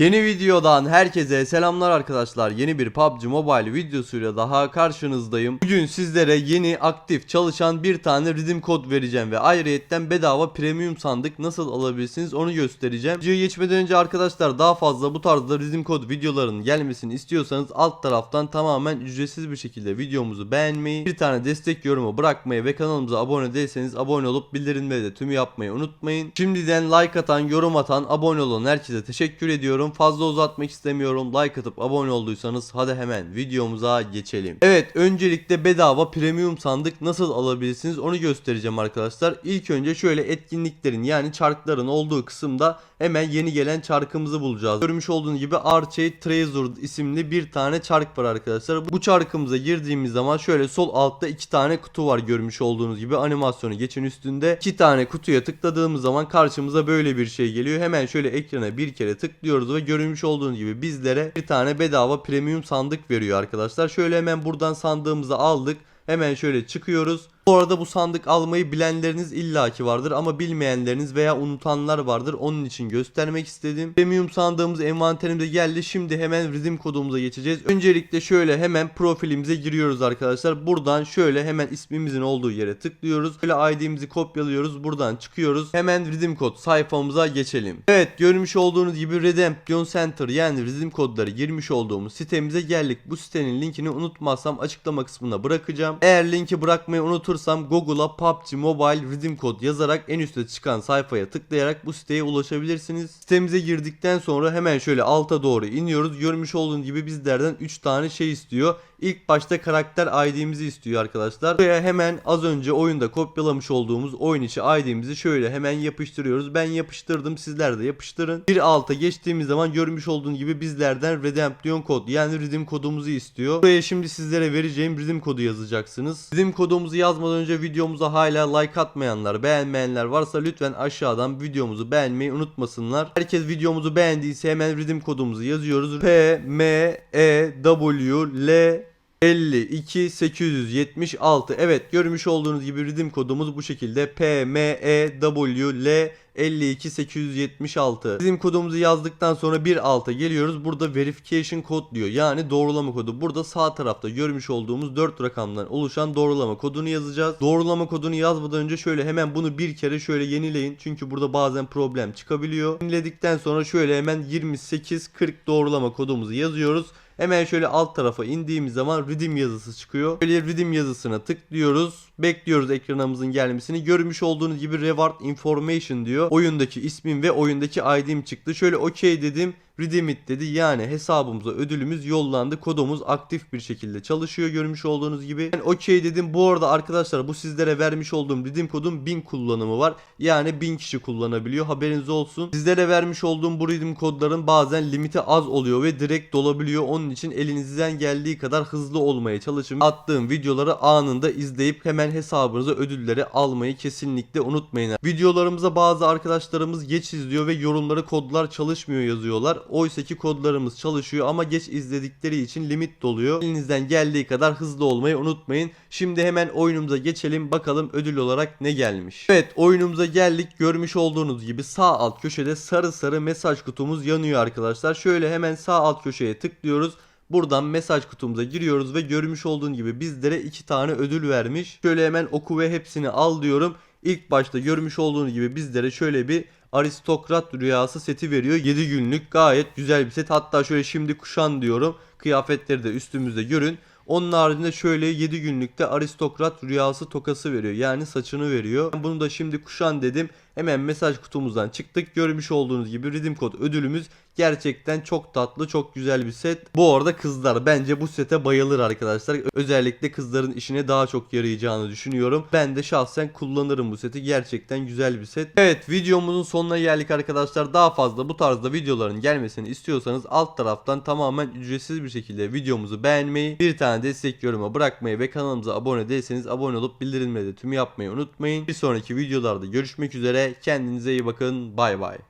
Yeni videodan herkese selamlar arkadaşlar. Yeni bir PUBG Mobile videosuyla daha karşınızdayım. Bugün sizlere yeni aktif çalışan bir tane redeem kod vereceğim ve ayrıyetten bedava premium sandık nasıl alabilirsiniz onu göstereceğim. Videoya geçmeden önce arkadaşlar daha fazla bu tarzda redeem kod videolarının gelmesini istiyorsanız alt taraftan tamamen ücretsiz bir şekilde videomuzu beğenmeyi, bir tane destek yorumu bırakmayı ve kanalımıza abone değilseniz abone olup bildirimleri de tümü yapmayı unutmayın. Şimdiden like atan, yorum atan, abone olan herkese teşekkür ediyorum. Fazla uzatmak istemiyorum. Like atıp abone olduysanız hadi hemen videomuza geçelim. Evet öncelikle bedava premium sandık nasıl alabilirsiniz onu göstereceğim arkadaşlar. İlk önce şöyle etkinliklerin yani çarkların olduğu kısımda hemen yeni gelen çarkımızı bulacağız. Görmüş olduğunuz gibi Archie Treasure isimli bir tane çark var arkadaşlar. Bu çarkımıza girdiğimiz zaman şöyle sol altta iki tane kutu var görmüş olduğunuz gibi animasyonu geçin üstünde. iki tane kutuya tıkladığımız zaman karşımıza böyle bir şey geliyor. Hemen şöyle ekrana bir kere tıklıyoruz ve görmüş olduğunuz gibi bizlere bir tane bedava premium sandık veriyor arkadaşlar. Şöyle hemen buradan sandığımızı aldık. Hemen şöyle çıkıyoruz. Bu arada bu sandık almayı bilenleriniz illaki vardır ama bilmeyenleriniz veya unutanlar vardır. Onun için göstermek istedim. Premium sandığımız envanterimize geldi. Şimdi hemen redeem kodumuza geçeceğiz. Öncelikle şöyle hemen profilimize giriyoruz arkadaşlar. Buradan şöyle hemen ismimizin olduğu yere tıklıyoruz. Böyle ID'mizi kopyalıyoruz. Buradan çıkıyoruz. Hemen redeem kod sayfamıza geçelim. Evet görmüş olduğunuz gibi Redemption Center yani redeem kodları girmiş olduğumuz sitemize geldik. Bu sitenin linkini unutmazsam açıklama kısmına bırakacağım. Eğer linki bırakmayı unutursam Google'a PUBG Mobile Redeem Code yazarak en üstte çıkan sayfaya tıklayarak bu siteye ulaşabilirsiniz. Sitemize girdikten sonra hemen şöyle alta doğru iniyoruz. Görmüş olduğunuz gibi bizlerden 3 tane şey istiyor. İlk başta karakter ID'mizi istiyor arkadaşlar. Buraya hemen az önce oyunda kopyalamış olduğumuz oyun içi ID'mizi şöyle hemen yapıştırıyoruz. Ben yapıştırdım sizler de yapıştırın. Bir alta geçtiğimiz zaman görmüş olduğunuz gibi bizlerden Redemption kod yani redeem kodumuzu istiyor. Buraya şimdi sizlere vereceğim redeem kodu yazacaksınız. Redeem kodumuzu yazmadan önce videomuza hala like atmayanlar, beğenmeyenler varsa lütfen aşağıdan videomuzu beğenmeyi unutmasınlar. Herkes videomuzu beğendiyse hemen redeem kodumuzu yazıyoruz. P M E W L 52 876 evet görmüş olduğunuz gibi redeem kodumuz bu şekilde. P M E W L 52 876 Redeem kodumuzu yazdıktan sonra bir alta geliyoruz. Burada verification kod diyor. Yani doğrulama kodu. Burada sağ tarafta görmüş olduğumuz 4 rakamdan oluşan doğrulama kodunu yazacağız. Doğrulama kodunu yazmadan önce şöyle hemen bunu bir kere şöyle yenileyin. Çünkü burada bazen problem çıkabiliyor. Yeniledikten sonra şöyle hemen 28 40 doğrulama kodumuzu yazıyoruz Hemen şöyle alt tarafa indiğimiz zaman redeem yazısı çıkıyor. Böyle redeem yazısına tıklıyoruz. Bekliyoruz ekranımızın gelmesini. Görmüş olduğunuz gibi reward information diyor. Oyundaki ismim ve oyundaki ID'm çıktı. Şöyle okey dedim. Redeem it dedi. Yani hesabımıza ödülümüz yollandı. Kodumuz aktif bir şekilde çalışıyor görmüş olduğunuz gibi. Ben okey dedim. Bu arada arkadaşlar bu sizlere vermiş olduğum redeem kodun 1000 kullanımı var. Yani 1000 kişi kullanabiliyor. Haberiniz olsun. Sizlere vermiş olduğum bu redeem kodların bazen limiti az oluyor ve direkt dolabiliyor. Onun için elinizden geldiği kadar hızlı olmaya çalışın. Attığım videoları anında izleyip hemen hesabınıza ödülleri almayı kesinlikle unutmayın. Videolarımıza bazı arkadaşlarımız geç izliyor ve yorumları kodlar çalışmıyor yazıyorlar. Oysa ki kodlarımız çalışıyor ama geç izledikleri için limit doluyor. Elinizden geldiği kadar hızlı olmayı unutmayın. Şimdi hemen oyunumuza geçelim bakalım ödül olarak ne gelmiş. Evet oyunumuza geldik. Görmüş olduğunuz gibi sağ alt köşede sarı sarı mesaj kutumuz yanıyor arkadaşlar. Şöyle hemen sağ alt köşeye tıklıyoruz. Buradan mesaj kutumuza giriyoruz ve görmüş olduğun gibi bizlere iki tane ödül vermiş. Şöyle hemen oku ve hepsini al diyorum. İlk başta görmüş olduğunuz gibi bizlere şöyle bir aristokrat rüyası seti veriyor. 7 günlük gayet güzel bir set. Hatta şöyle şimdi kuşan diyorum. Kıyafetleri de üstümüzde görün. Onun haricinde şöyle 7 günlükte aristokrat rüyası tokası veriyor. Yani saçını veriyor. Bunu da şimdi kuşan dedim. Hemen mesaj kutumuzdan çıktık. Görmüş olduğunuz gibi redeem kod ödülümüz gerçekten çok tatlı, çok güzel bir set. Bu arada kızlar bence bu sete bayılır arkadaşlar. Özellikle kızların işine daha çok yarayacağını düşünüyorum. Ben de şahsen kullanırım bu seti. Gerçekten güzel bir set. Evet videomuzun sonuna geldik arkadaşlar. Daha fazla bu tarzda videoların gelmesini istiyorsanız alt taraftan tamamen ücretsiz bir şekilde videomuzu beğenmeyi, bir tane destek yoruma bırakmayı ve kanalımıza abone değilseniz abone olup bildirimleri de tüm yapmayı unutmayın. Bir sonraki videolarda görüşmek üzere. Kendinize iyi bakın. Bay bay.